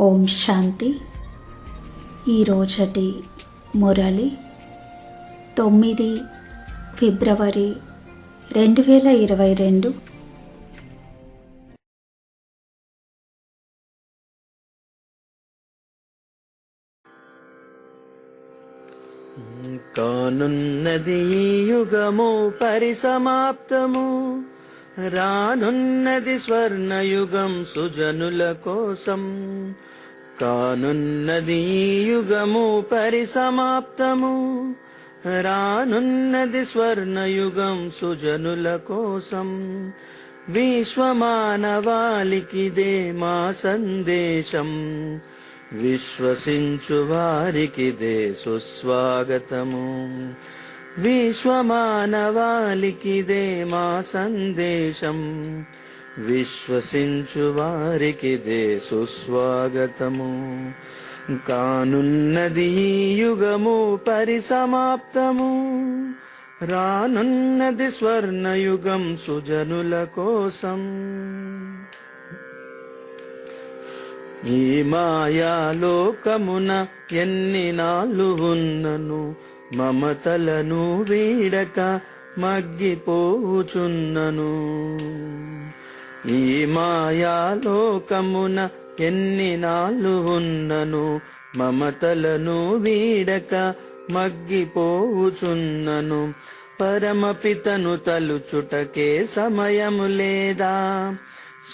ఓం శాంతి. ఈరోజటి మురళి తొమ్మిది ఫిబ్రవరి రెండు వేల ఇరవై రెండు. కానున్నది ఈ యుగము పరిసమాప్తము. రానున్నది స్వర్ణయుగం సుజనుల కోసం. కానున్నది యుగము పరిసమాప్తము. రానున్నది స్వర్ణయుగం సుజనుల కోసం. విశ్వమానవాళికిదే మా సందేశం. విశ్వసించు వారికిదే సుస్వాగతము. విశ్వమానవాళికిదే మా సందేశం. విశ్వసించు వారికిదే సుస్వాగతము. కానున్నది యుగము పరిసమాప్తము. రానున్నది స్వర్ణయుగం సుజనుల కోసం. ఈ మాయాలోకమున ఎన్ని నాళ్ళు ఉన్నను మమతలను వీడక మగ్గిపోచున్నను. ఈ మాయాలోకమున ఎన్ని నాళ్ళు ఉన్నను? మమతలను వీడక మగ్గిపోవుచున్నను. పరమపితను తలుచుటకే సమయము లేదా?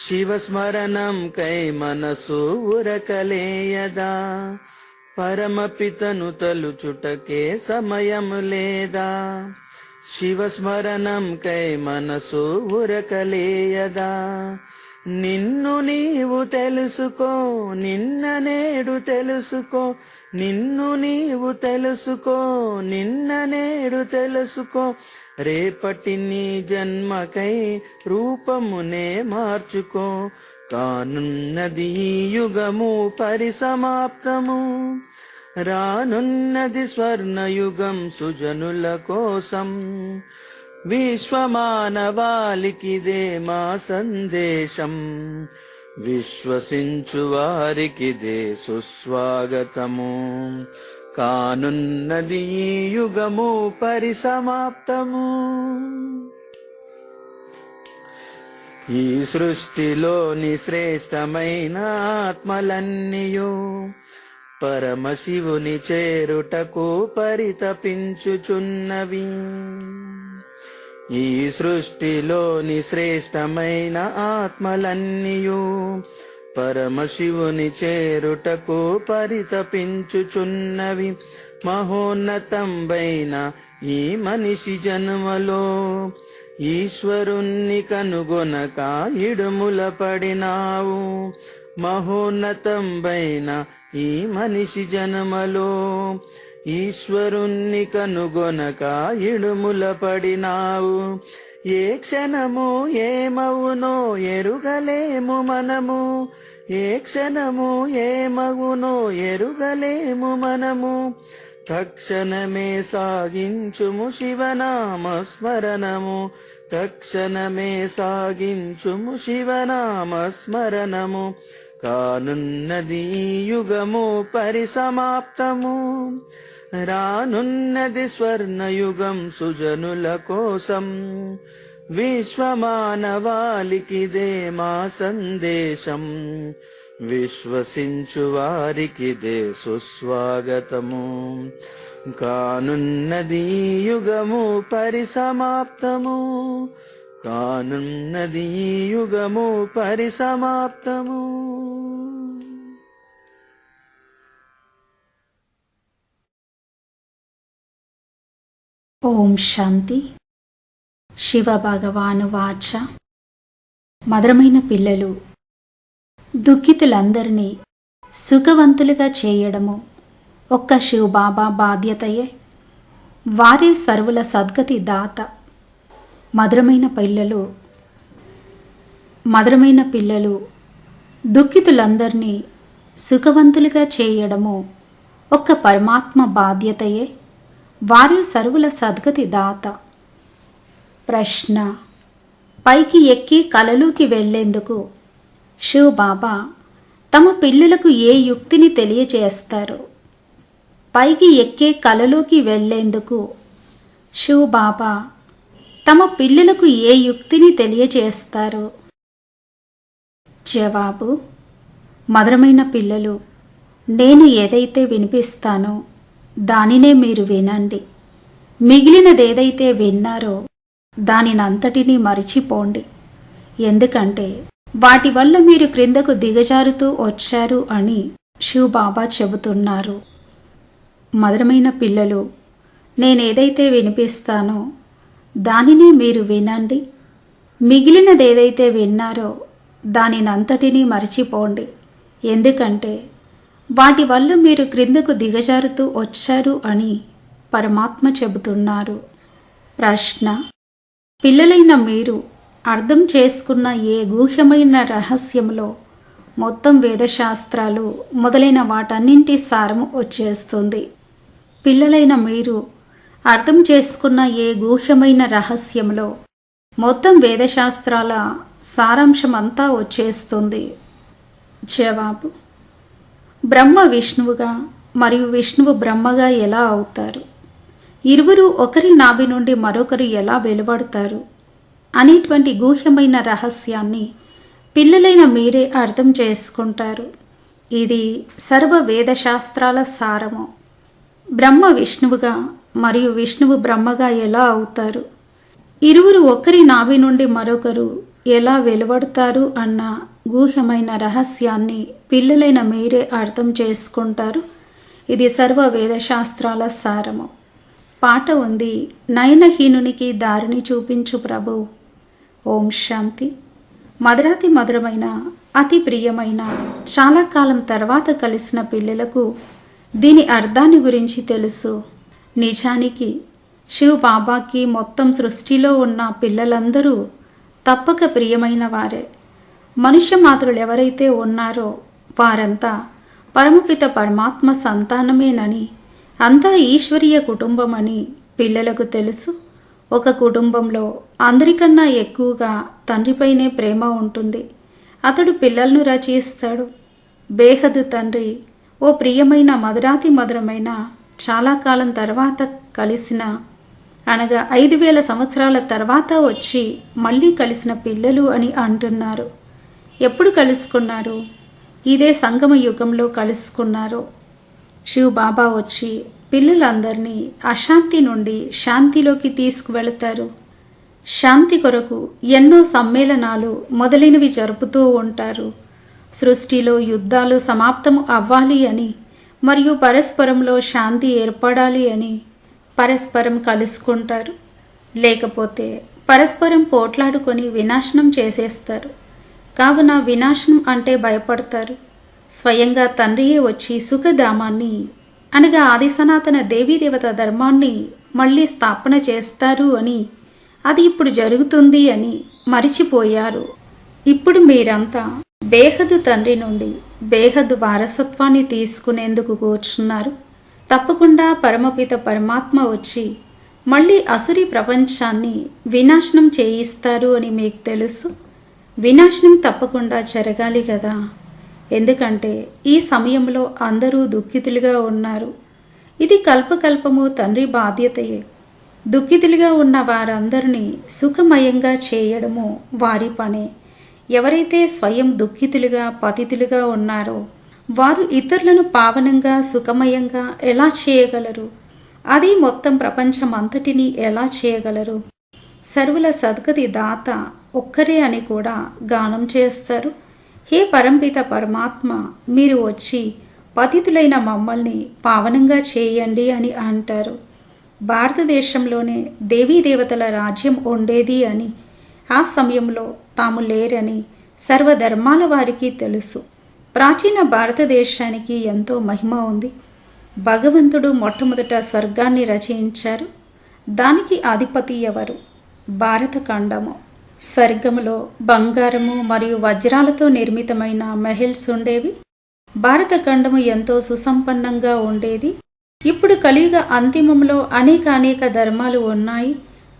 శివస్మరణం కై మనసు ఉరకలేయదా? పరమపితను తలుచుటకే సమయము లేదా? శివస్మరణం కై మనసు ఉరకలేయదా. నిన్ను నీవు తెలుసుకో నిన్న నేడు తెలుసుకో నిన్ను నీవు తెలుసుకో నిన్న నేడు తెలుసుకో. రేపటి నీ జన్మకై రూపమునే మార్చుకో. కానున్నది యుగము పరిసమాప్తము. రానున్నది స్వర్ణయుగం సుజనుల కోసం. విశ్వమానవాళికిదే మా సందేశం. విశ్వసించు వారికిదే సుస్వాగతము. కానున్నది ఈ యుగము పరిసమాప్తము. ఈ సృష్టిలోని శ్రేష్టమైన ఆత్మలన్నీయు. పరమశివుని చేరుటకు పరితపించుచున్నవి. ఈ సృష్టిలోని శ్రేష్టమైన ఆత్మలన్నీయు పరమశివుని చేరుటకు పరితపించుచున్నవి. మహోన్నతంబైన ఈ మనిషి జన్మలో ఈశ్వరుణ్ణి కనుగొనక ఇడుముల పడినావు. మహోన్నతంబైన ఈ మనిషి జన్మలో ఈశ్వరుణ్ణి కనుగొనక ఇడుముల పడినావు. ఏ క్షణము ఏమవునో ఎరుగలేము మనము. ఏ క్షణము ఏమవునో ఎరుగలేము మనము. తక్షణమే సాగించుము శివనామస్మరణము. తక్షణమే సాగించుము శివనామస్మరణము. కానున్నది యుగము పరిసమాప్తము. రానున్నది స్వర్ణయుగం సుజనుల కోసం. విశ్వమానవాలికిదే మా సందేశం. విశ్వసించు వారికి దే సుస్వాగతము. కానున్నది యుగము పరిసమాప్తము. కానున్నది యుగము పరిసమాప్తము. ఓం శాంతి. శివ భగవాను వాచ. మధురమైన పిల్లలు దుఃఖితులందరినీ సుఖవంతులుగా చేయడము ఒక్క శివబాబా బాధ్యతయే. వారే సర్వుల సద్గతి దాత. మధురమైన పిల్లలు మధురమైన పిల్లలు దుఃఖితులందరినీ సుఖవంతులుగా చేయడము ఒక్క పరమాత్మ బాధ్యతయే. వారే సర్వుల సద్గతి దాత. ప్రశ్న పైకి ఎక్కి కలలోకి వెళ్ళేందుకు శివ్ బాబా తమ పిల్లలకు ఏ యుక్తిని తెలియచేస్తారు? పైకి ఎక్కే కలలోకి వెళ్ళేందుకు శివ్ బాబా తమ పిల్లలకు ఏ యుక్తిని తెలియచేస్తారు? జవాబు మధురమైన పిల్లలు నేను ఏదైతే వినిపిస్తానో దానినే మీరు వినండి. మిగిలినదేదైతే విన్నారో దానినంతటినీ మరిచిపోండి. ఎందుకంటే వాటి వల్ల మీరు క్రిందకు దిగజారుతూ వచ్చారు అని శివ్ బాబా చెబుతున్నారు. మధురమైన పిల్లలు నేనేదైతే వినిపిస్తానో దానినే మీరు వినండి. మిగిలినది ఏదైతే విన్నారో దానినంతటినీ మర్చిపోండి. ఎందుకంటే వాటి వల్ల మీరు క్రిందకు దిగజారుతూ వచ్చారు అని పరమాత్మ చెబుతున్నారు. ప్రశ్న పిల్లలైన మీరు అర్థం చేసుకున్న ఏ గూహ్యమైన రహస్యంలో మొత్తం వేదశాస్త్రాలు మొదలైన వాటన్నింటి సారము వచ్చేస్తుంది. పిల్లలైన మీరు అర్థం చేసుకున్న ఏ గూహ్యమైన రహస్యంలో మొత్తం వేదశాస్త్రాల సారాంశం అంతా వచ్చేస్తుంది. జవాబు బ్రహ్మ విష్ణువుగా మరియు విష్ణువు బ్రహ్మగా ఎలా అవుతారు? ఇరువురు ఒకరి నాభి నుండి మరొకరు ఎలా వెలువడతారు? అనేటువంటి గూహ్యమైన రహస్యాన్ని పిల్లలైన మీరే అర్థం చేసుకుంటారు. ఇది సర్వ వేదశాస్త్రాల సారము. బ్రహ్మ విష్ణువుగా మరియు విష్ణువు బ్రహ్మగా ఎలా అవుతారు? ఇరువురు ఒకరి నాభి నుండి మరొకరు ఎలా వెలువడతారు అన్న గూహ్యమైన రహస్యాన్ని పిల్లలైన మీరే అర్థం చేసుకుంటారు. ఇది సర్వ వేదశాస్త్రాల సారము. పాట ఉంది నయనహీనునికి దారిని చూపించు ప్రభు. ఓం శాంతి. మధురాతి మధురమైన అతి ప్రియమైన చాలా కాలం తర్వాత కలిసిన పిల్లలకు దీని అర్థాన్ని గురించి తెలుసు. నిజానికి శివ్ బాబాకి మొత్తం సృష్టిలో ఉన్న పిల్లలందరూ తప్పక ప్రియమైన వారే. మనుష్య మాతృలు ఎవరైతే ఉన్నారో వారంతా పరమపిత పరమాత్మ సంతానమేనని అంతా ఈశ్వరీయ కుటుంబమని పిల్లలకు తెలుసు. ఒక కుటుంబంలో అందరికన్నా ఎక్కువగా తండ్రిపైనే ప్రేమ ఉంటుంది. అతడు పిల్లలను రచిస్తాడు. బేహదు తండ్రి ఓ ప్రియమైన మధురాతి మధురమైన చాలా కాలం తర్వాత కలిసిన అనగా ఐదు వేల సంవత్సరాల తర్వాత వచ్చి మళ్ళీ కలిసిన పిల్లలు అని అంటున్నారు. ఎప్పుడు కలుసుకున్నారు? ఇదే సంగమ యుగంలో కలుసుకున్నారు. శివ్ బాబా వచ్చి పిల్లలందరినీ అశాంతి నుండి శాంతిలోకి తీసుకువెళతారు. శాంతి కొరకు ఎన్నో సమ్మేళనాలు మొదలైనవి జరుపుతూ ఉంటారు. సృష్టిలో యుద్ధాలు సమాప్తము అవ్వాలి అని మరియు పరస్పరంలో శాంతి ఏర్పడాలి అని పరస్పరం కలుసుకుంటారు. లేకపోతే పరస్పరం పోట్లాడుకొని వినాశనం చేసేస్తారు. కావున వినాశనం అంటే భయపడతారు. స్వయంగా తండ్రియే వచ్చి సుఖధామాన్ని అనగా ఆది సనాతన దేవీదేవత ధర్మాన్ని మళ్ళీ స్థాపన చేస్తారు అని. అది ఇప్పుడు జరుగుతుంది అని మరిచిపోయారు. ఇప్పుడు మీరంతా బేహదు తండ్రి నుండి బేహదు వారసత్వాన్ని తీసుకునేందుకు కూర్చున్నారు. తప్పకుండా పరమపిత పరమాత్మ వచ్చి మళ్ళీ అసురి ప్రపంచాన్ని వినాశనం చేయిస్తారు అని మీకు తెలుసు. వినాశనం తప్పకుండా జరగాలి కదా. ఎందుకంటే ఈ సమయంలో అందరూ దుఃఖితులుగా ఉన్నారు. ఇది కల్పకల్పము తండ్రి బాధ్యతయే. దుఃఖితులుగా ఉన్న వారందరినీ సుఖమయంగా చేయడము వారి పనే. ఎవరైతే స్వయం దుఃఖితులుగా పతితులుగా ఉన్నారో వారు ఇతరులను పావనంగా సుఖమయంగా ఎలా చేయగలరు? అది మొత్తం ప్రపంచం అంతటినీ ఎలా చేయగలరు? సర్వుల సద్గతి దాత ఒక్కరే అని కూడా గానం చేస్తారు. హే పరంపిత పరమాత్మ మీరు వచ్చి పతితులైన మమ్మల్ని పావనంగా చేయండి అని అంటారు. భారతదేశంలోనే దేవీ దేవతల రాజ్యం ఉండేది అని ఆ సమయంలో తాము లేరని సర్వధర్మాల వారికి తెలుసు. ప్రాచీన భారతదేశానికి ఎంతో మహిమ ఉంది. భగవంతుడు మొట్టమొదట స్వర్గాన్ని రచయించారు దానికి అధిపతి ఎవరు? భారతఖండము. స్వర్గములో బంగారము మరియు వజ్రాలతో నిర్మితమైన మెహిల్స్ ఉండేవి. భారతఖండము ఎంతో సుసంపన్నంగా ఉండేది. ఇప్పుడు కలియుగ అంతిమంలో అనేక అనేక ధర్మాలు ఉన్నాయి.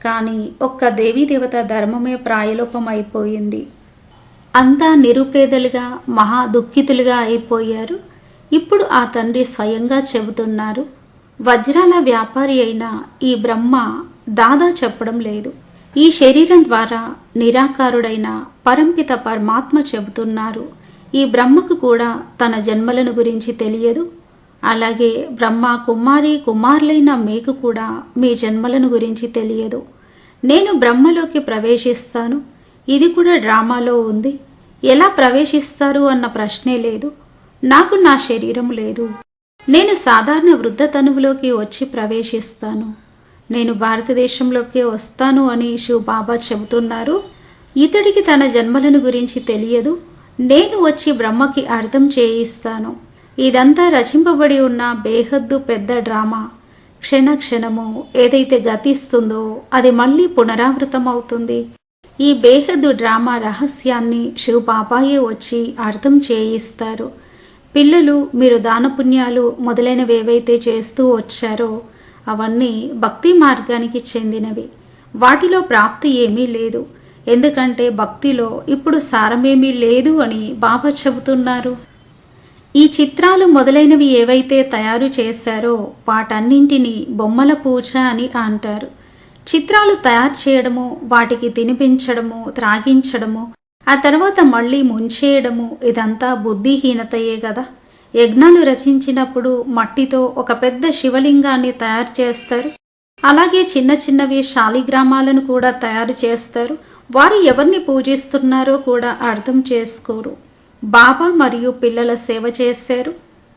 కానీ ఒక్క దేవీదేవత ధర్మమే ప్రాయలోపమైపోయింది. అంతా నిరుపేదలుగా మహా దుఃఖితులుగా అయిపోయారు. ఇప్పుడు ఆ తండ్రి స్వయంగా చెబుతున్నారు వజ్రాల వ్యాపారి అయిన ఈ బ్రహ్మ దాదా చెప్పడం లేదు. ఈ శరీరం ద్వారా నిరాకారుడైన పరంపిత పరమాత్మ చెబుతున్నారు. ఈ బ్రహ్మకు కూడా తన జన్మలను గురించి తెలియదు. అలాగే బ్రహ్మ కుమారి కుమారులైన మీకు కూడా మీ జన్మలను గురించి తెలియదు. నేను బ్రహ్మలోకి ప్రవేశిస్తాను. ఇది కూడా డ్రామాలో ఉంది. ఎలా ప్రవేశిస్తారు అన్న ప్రశ్నే లేదు. నాకు నా శరీరం లేదు. నేను సాధారణ వృద్ధ తనువులోకి వచ్చి ప్రవేశిస్తాను. నేను భారతదేశంలోకి వస్తాను అని శివ బాబా చెబుతున్నారు. ఇతడికి తన జన్మలను గురించి తెలియదు. నేను వచ్చి బ్రహ్మకి అర్థం చేయిస్తాను. ఇదంతా రచింపబడి ఉన్న బేహద్దు పెద్ద డ్రామా. క్షణ క్షణము ఏదైతే గతిస్తుందో అది మళ్ళీ పునరావృతమవుతుంది. ఈ బేహద్దు డ్రామా రహస్యాన్ని శివ బాబాయే వచ్చి అర్థం చేయిస్తారు. పిల్లలు మీరు దానపుణ్యాలు మొదలైనవి ఏవైతే చేస్తూ వచ్చారో అవన్నీ భక్తి మార్గానికి చెందినవి. వాటిలో ప్రాప్తి ఏమీ లేదు. ఎందుకంటే భక్తిలో ఇప్పుడు సారమేమీ లేదు అని బాబా చెబుతున్నారు. ఈ చిత్రాలు మొదలైనవి ఏవైతే తయారు చేశారో వాటన్నింటినీ బొమ్మల పూజ అని అంటారు. చిత్రాలు తయారు చేయడము వాటికి తినిపించడము త్రాగించడము ఆ తర్వాత మళ్ళీ ముంచేయడము ఇదంతా బుద్ధిహీనతయే కదా. యజ్ఞాలు రచించినప్పుడు మట్టితో ఒక పెద్ద శివలింగాన్ని తయారు చేస్తారు. అలాగే చిన్న చిన్నవి శాలిగ్రామాలను కూడా తయారు చేస్తారు. వారు ఎవరిని పూజిస్తున్నారో కూడా అర్థం చేసుకోరు. బాబా మరియు పిల్లల సేవ చేశారు.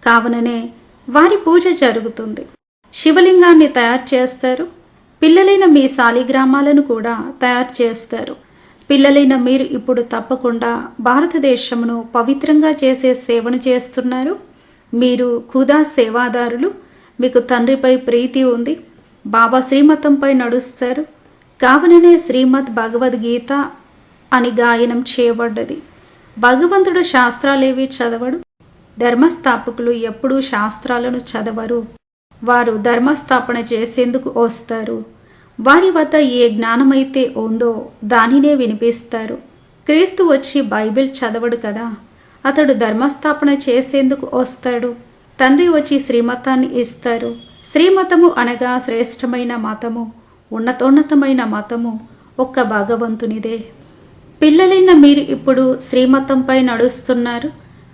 కావుననే వారి పూజ జరుగుతుంది. శివలింగాన్ని తయారు చేస్తారు. పిల్లలైన మీ శాలిగ్రామాలను కూడా తయారు చేస్తారు. పిల్లలైన మీరు ఇప్పుడు తప్పకుండా భారతదేశమును పవిత్రంగా చేసే సేవను చేస్తున్నారు. మీరు ఖుదా సేవాదారులు మీకు తండ్రిపై ప్రీతి ఉంది బాబా శ్రీమతంపై నడుస్తారు. కావుననే శ్రీమద్ భగవద్గీత అని గాయనం చేయబడ్డది. భగవంతుడు శాస్త్రాలేవి చదవడు. ధర్మస్థాపకులు ఎప్పుడూ శాస్త్రాలను చదవరు. వారు ధర్మస్థాపన చేసేందుకు వస్తారు. వారి వద్ద ఏ జ్ఞానమైతే ఉందో దానినే వినిపిస్తారు. క్రీస్తు వచ్చి బైబిల్ చదవడు కదా. అతడు ధర్మస్థాపన చేసేందుకు వస్తాడు. తండ్రి వచ్చి శ్రీమతాన్ని ఇస్తారు. శ్రీమతము అనగా శ్రేష్టమైన మతము ఉన్నతోన్నతమైన మతము ఒక్క భగవంతునిదే. పిల్లలైన మీరు ఇప్పుడు శ్రీమతంపై నడుస్తున్నారు.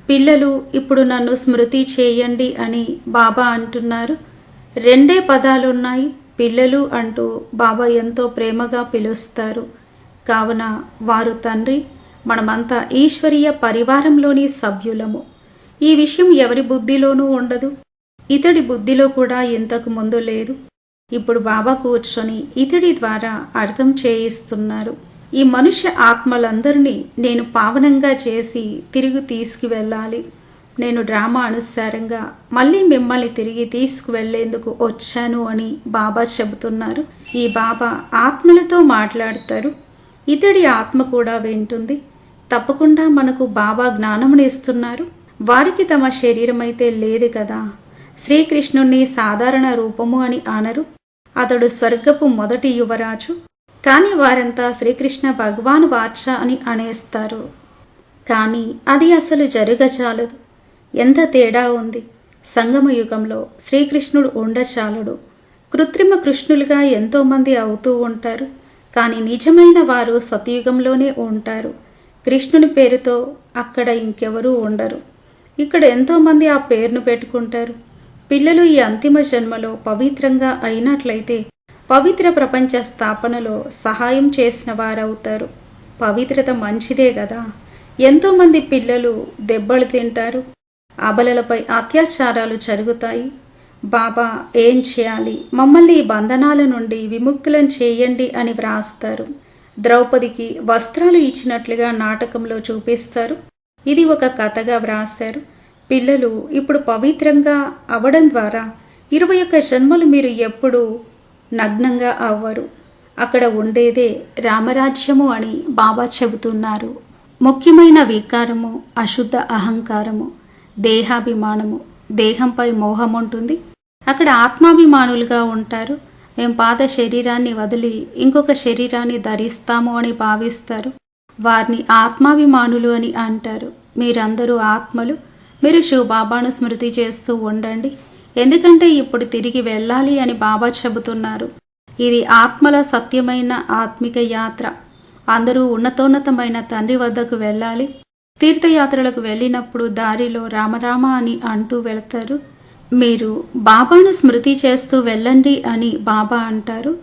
పిల్లలు ఇప్పుడు నన్ను స్మృతి చేయండి అని బాబా అంటున్నారు. రెండే పదాలున్నాయి. పిల్లలు అంటూ బాబా ఎంతో ప్రేమగా పిలుస్తారు. కావున వారు తండ్రి మనమంతా ఈశ్వరీయ పరివారంలోని సభ్యులము. ఈ విషయం ఎవరి బుద్ధిలోనూ ఉండదు. ఇతడి బుద్ధిలో కూడా ఇంతకు ముందు లేదు. ఇప్పుడు బాబా కూర్చొని ఇతడి ద్వారా అర్థం చేయిస్తున్నారు. ఈ మనుష్య ఆత్మలందరినీ నేను పావనంగా చేసి తిరిగి తీసుకువెళ్ళాలి. నేను డ్రామా అనుసారంగా మళ్ళీ మిమ్మల్ని తిరిగి తీసుకువెళ్ళేందుకు వచ్చాను అని బాబా చెబుతున్నారు. ఈ బాబా ఆత్మలతో మాట్లాడతారు. ఇతడి ఆత్మ కూడా వింటుంది. తప్పకుండా మనకు బాబా జ్ఞానమును ఇస్తున్నారు. వారికి తమ శరీరం అయితే లేదు కదా. శ్రీకృష్ణుణ్ణి సాధారణ రూపము అని అనరు. అతడు స్వర్గపు మొదటి యువరాజు. కానీ వారంతా శ్రీకృష్ణ భగవాను వార్చ అని అనేస్తారు. కానీ అది అసలు జరగచాలదు ఎంత తేడా ఉంది. సంగమ యుగంలో శ్రీకృష్ణుడు ఉండచాలడు. కృత్రిమ కృష్ణులుగా ఎంతోమంది అవుతూ ఉంటారు. కానీ నిజమైన వారు సతయుగంలోనే ఉంటారు. కృష్ణుని పేరుతో అక్కడ ఇంకెవరూ ఉండరు. ఇక్కడ ఎంతోమంది ఆ పేరును పెట్టుకుంటారు. పిల్లలు ఈ అంతిమ జన్మలో పవిత్రంగా అయినట్లయితే పవిత్ర ప్రపంచ స్థాపనలో సహాయం చేసిన వారవుతారు. పవిత్రత మంచిదే కదా ఎంతోమంది పిల్లలు దెబ్బలు తింటారు. అబలలపై అత్యాచారాలు జరుగుతాయి. బాబా ఏం చేయాలి? మమ్మల్ని ఈ బంధనాల నుండి విముక్తులను చేయండి అని వ్రాస్తారు. ద్రౌపదికి వస్త్రాలు ఇచ్చినట్లుగా నాటకంలో చూపిస్తారు. ఇది ఒక కథగా వ్రాశారు. పిల్లలు ఇప్పుడు పవిత్రంగా అవడం ద్వారా ఇరవై ఒక్క జన్మలు మీరు ఎప్పుడు నగ్నంగా అవ్వరు. అక్కడ ఉండేదే రామరాజ్యము అని బాబా చెబుతున్నారు. ముఖ్యమైన వికారము అశుద్ధ అహంకారము దేహాభిమానము దేహంపై మోహం ఉంటుంది అక్కడ ఆత్మాభిమానులుగా ఉంటారు. మేము పాత శరీరాన్ని వదిలి ఇంకొక శరీరాన్ని ధరిస్తాము అని భావిస్తారు. వారిని ఆత్మాభిమానులు అని అంటారు. మీరందరూ ఆత్మలు. మీరు శివబాబాను స్మృతి చేస్తూ ఉండండి. ఎందుకంటే ఇప్పుడు తిరిగి వెళ్ళాలి అని బాబా చెబుతున్నారు. ఇది ఆత్మల సత్యమైన ఆత్మిక యాత్ర. అందరూ ఉన్నతోన్నతమైన తండ్రి వద్దకు వెళ్ళాలి. తీర్థయాత్రలకు వెళ్ళినప్పుడు దారిలో రామరామ అని అంటూ వెళతారు. మీరు బాబాను స్మృతి చేస్తూ వెళ్ళండి అని బాబా అంటారు.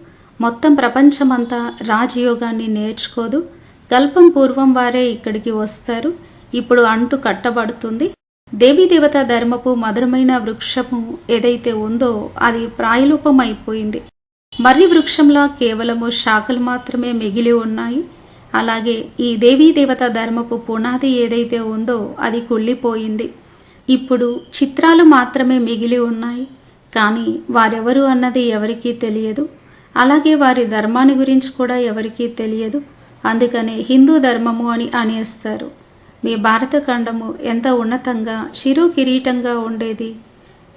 మొత్తం ప్రపంచమంతా రాజయోగాన్ని నేర్చుకోదు. కల్పం పూర్వం వారే ఇక్కడికి వస్తారు. ఇప్పుడు అంటు కట్టబడుతుంది. దేవీదేవత ధర్మపు మధురమైన వృక్షము ఏదైతే ఉందో అది ప్రాయలోపం అయిపోయింది మర్రి వృక్షంలా కేవలము శాఖలు మాత్రమే మిగిలి ఉన్నాయి. అలాగే ఈ దేవీ దేవత ధర్మపు పునాది ఏదైతే ఉందో అది కుళ్ళిపోయింది. ఇప్పుడు చిత్రాలు మాత్రమే మిగిలి ఉన్నాయి. కానీ వారెవరు అన్నది ఎవరికీ తెలియదు. అలాగే వారి ధర్మాన్ని గురించి కూడా ఎవరికీ తెలియదు. అందుకనే హిందూ ధర్మము అని అనేస్తారు మీ భారత ఖండము ఎంత ఉన్నతంగా చిరు కిరీటంగా ఉండేది?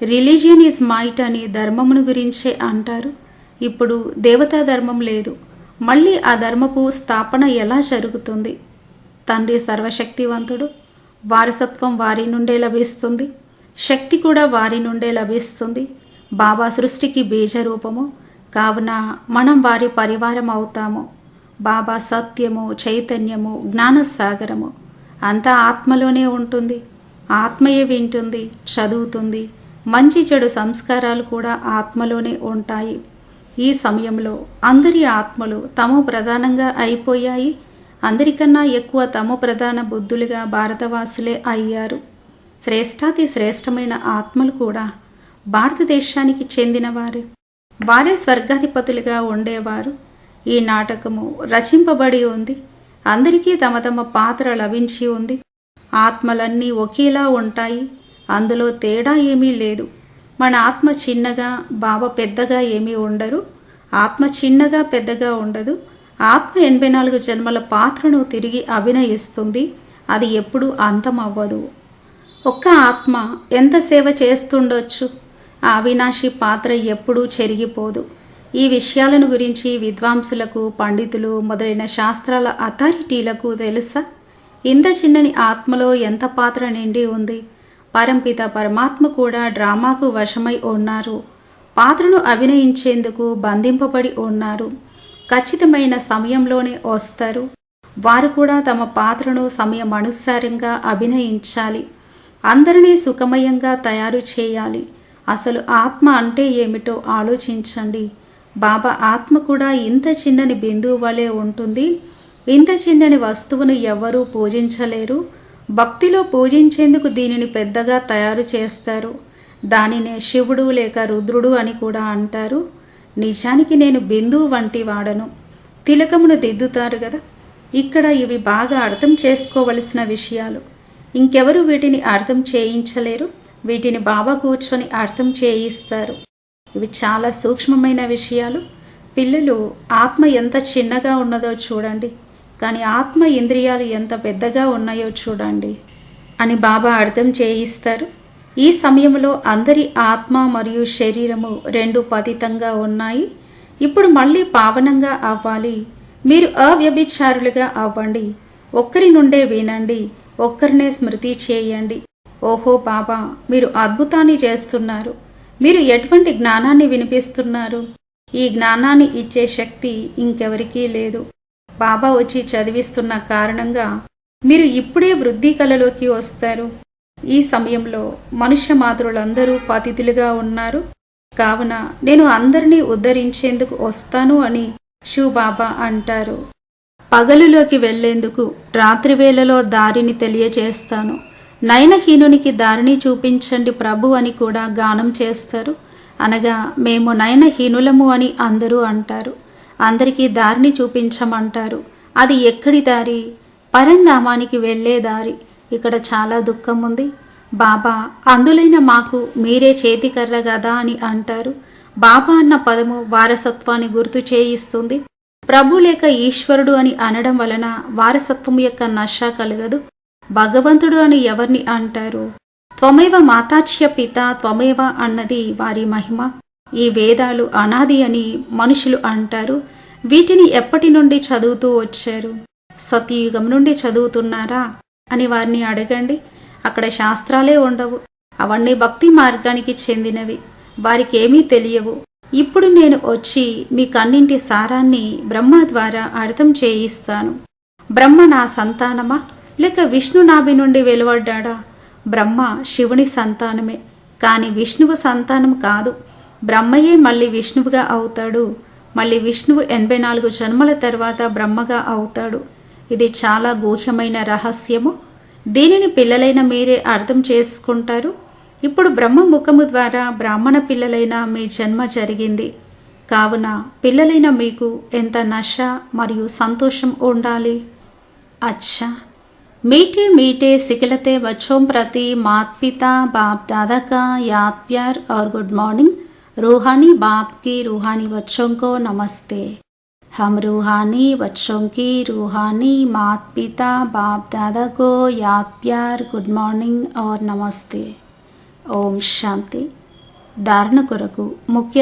రిలీజియన్ ఈజ్ మైట్ అని ధర్మమును గురించే అంటారు. ఇప్పుడు దేవతా ధర్మం లేదు. మళ్ళీ ఆ ధర్మపు స్థాపన ఎలా జరుగుతుంది? తండ్రి సర్వశక్తివంతుడు. వారసత్వం వారి నుండే లభిస్తుంది. శక్తి కూడా వారి నుండే లభిస్తుంది. బాబా సృష్టికి బీజరూపము. కావున మనం వారి పరివారం అవుతాము. బాబా సత్యము చైతన్యము జ్ఞానసాగరము. అంతా ఆత్మలోనే ఉంటుంది. ఆత్మయే వింటుంది చదువుతుంది. మంచి చెడు సంస్కారాలు కూడా ఆత్మలోనే ఉంటాయి. ఈ సమయంలో అందరి ఆత్మలు తమ ప్రధానంగా అయిపోయాయి. అందరికన్నా ఎక్కువ తమ ప్రధాన బుద్ధులుగా భారతవాసులే అయ్యారు. శ్రేష్టాతి శ్రేష్టమైన ఆత్మలు కూడా భారతదేశానికి చెందినవారే. వారే స్వర్గాధిపతులుగా ఉండేవారు. ఈ నాటకము రచింపబడి ఉంది. అందరికీ తమ తమ పాత్ర లభించి ఉంది. ఆత్మలన్నీ ఒకేలా ఉంటాయి. అందులో తేడా ఏమీ లేదు. మన ఆత్మ చిన్నగా బాబా పెద్దగా ఏమీ ఉండరు. ఆత్మ చిన్నగా పెద్దగా ఉండదు. ఆత్మ ఎనభై నాలుగు జన్మల పాత్రను తిరిగి అభినయిస్తుంది. అది ఎప్పుడూ అంతం అవ్వదు ఒక్క ఆత్మ ఎంత సేవ చేస్తుండొచ్చు? ఆ అవినాశి పాత్ర ఎప్పుడూ చెరిగిపోదు. ఈ విషయాలను గురించి విద్వాంసులకు పండితులు మొదలైన శాస్త్రాల అథారిటీలకు తెలుసా? ఇంత చిన్నని ఆత్మలో ఎంత పాత్ర నిండి ఉంది? పరంపిత పరమాత్మ కూడా డ్రామాకు వశమై ఉన్నారు. పాత్రను అభినయించేందుకు బంధింపబడి ఉన్నారు. ఖచ్చితమైన సమయంలోనే వస్తారు. వారు కూడా తమ పాత్రను సమయం అనుసారంగా అభినయించాలి. అందరినీ సుఖమయంగా తయారు చేయాలి. అసలు ఆత్మ అంటే ఏమిటో ఆలోచించండి. బాబా ఆత్మ కూడా ఇంత చిన్నని బిందువు వలె ఉంటుంది. ఇంత చిన్నని వస్తువును ఎవ్వరూ పూజించలేరు. భక్తిలో పూజించేందుకు దీనిని పెద్దగా తయారు చేస్తారు. దానినే శివుడు లేక రుద్రుడు అని కూడా అంటారు. నిజానికి నేను బిందువు వంటి వాడను. తిలకమును దిద్దుతారు కదా ఇక్కడ ఇవి బాగా అర్థం చేసుకోవలసిన విషయాలు. ఇంకెవరు వీటిని అర్థం చేయించలేరు? వీటిని బాబా కూర్చొని అర్థం చేయిస్తారు. ఇవి చాలా సూక్ష్మమైన విషయాలు. పిల్లలు ఆత్మ ఎంత చిన్నగా ఉన్నదో చూడండి. కానీ ఆత్మ ఇంద్రియాలు ఎంత పెద్దగా ఉన్నాయో చూడండి. అని బాబా అర్థం చేయిస్తారు. ఈ సమయంలో అందరి ఆత్మ మరియు శరీరము రెండు పతితంగా ఉన్నాయి. ఇప్పుడు మళ్ళీ పావనంగా అవ్వాలి. మీరు అవ్యభిచారులుగా అవ్వండి. ఒక్కరి నుండే వినండి. ఒక్కరినే స్మృతి చేయండి. ఓహో బాబా మీరు అద్భుతాన్ని చేస్తున్నారు. మీరు ఎటువంటి జ్ఞానాన్ని వినిపిస్తున్నారు? ఈ జ్ఞానాన్ని ఇచ్చే శక్తి ఇంకెవరికీ లేదు. బాబా వచ్చి చదివిస్తున్న కారణంగా మీరు ఇప్పుడే వృద్ధి కలలోకి వస్తారు. ఈ సమయంలో మనుష్య మాతృలందరూ పతితులుగా ఉన్నారు. కావున నేను అందరినీ ఉద్ధరించేందుకు వస్తాను అని బాబా అంటారు. పగలులోకి వెళ్ళేందుకు రాత్రివేళలో దారిని తెలియచేస్తాను. నయనహీనునికి దారిని చూపించండి ప్రభు అని కూడా గానం చేస్తారు. అనగా మేము నయనహీనులము అని అందరూ అంటారు. అందరికీ దారిని చూపించమంటారు. అది ఎక్కడి దారి? పరంధామానికి వెళ్ళే దారి. ఇక్కడ చాలా దుఃఖం ఉంది. బాబా అందులైన మాకు మీరే చేతికర్ర కదా అని అంటారు. బాబా అన్న పదము వారసత్వాన్ని గుర్తు చేయిస్తుంది. ప్రభు లేక ఈశ్వరుడు అని అనడం వలన వారసత్వం యొక్క నష కలగదు. భగవంతుడు అని ఎవరిని అంటారు? త్వమేవ మాతాచ్య పిత త్వమేవ అన్నది వారి మహిమ. ఈ వేదాలు అనాది అని మనుషులు అంటారు. వీటిని ఎప్పటి నుండి చదువుతూ వచ్చారు? సత్యయుగం నుండి చదువుతున్నారా? అని వారిని అడగండి. అక్కడ శాస్త్రాలే ఉండవు. అవన్నీ భక్తి మార్గానికి చెందినవి. వారికి ఏమీ తెలియవు. ఇప్పుడు నేను వచ్చి మీ కన్నింటి సారాన్ని బ్రహ్మ ద్వారా అర్థం చేయిస్తాను. బ్రహ్మ నా సంతానమా? లేక విష్ణు నాభి నుండి వెలువడ్డాడా? బ్రహ్మ శివుని సంతానమే. కానీ విష్ణువు సంతానం కాదు. బ్రహ్మయే మళ్ళీ విష్ణువుగా అవుతాడు. మళ్ళీ విష్ణువు ఎనభై నాలుగు జన్మల తర్వాత బ్రహ్మగా అవుతాడు. ఇది చాలా గూహ్యమైన రహస్యము దీనిని పిల్లలైన మీరే అర్థం చేసుకుంటారు ఇప్పుడు బ్రహ్మ ముఖము ద్వారా బ్రాహ్మణ పిల్లలైన మీ జన్మ జరిగింది కావున పిల్లలైన మీకు ఎంత నశ మరియు సంతోషం ఉండాలి अच्छा मीठे मीठे सिखलते बच्चों प्रति माता पिता बाप दादा का याद प्यार और गुड मॉर्निंग रूहानी बाप की रूहानी बच्चों को नमस्ते हम रूहानी बच्चों की रूहानी माता पिता बाप दादा को याद प्यार गुड మార్నింగ్ और నమస్తే ఓం శాంతి ధారణ కొరకు ముఖ్య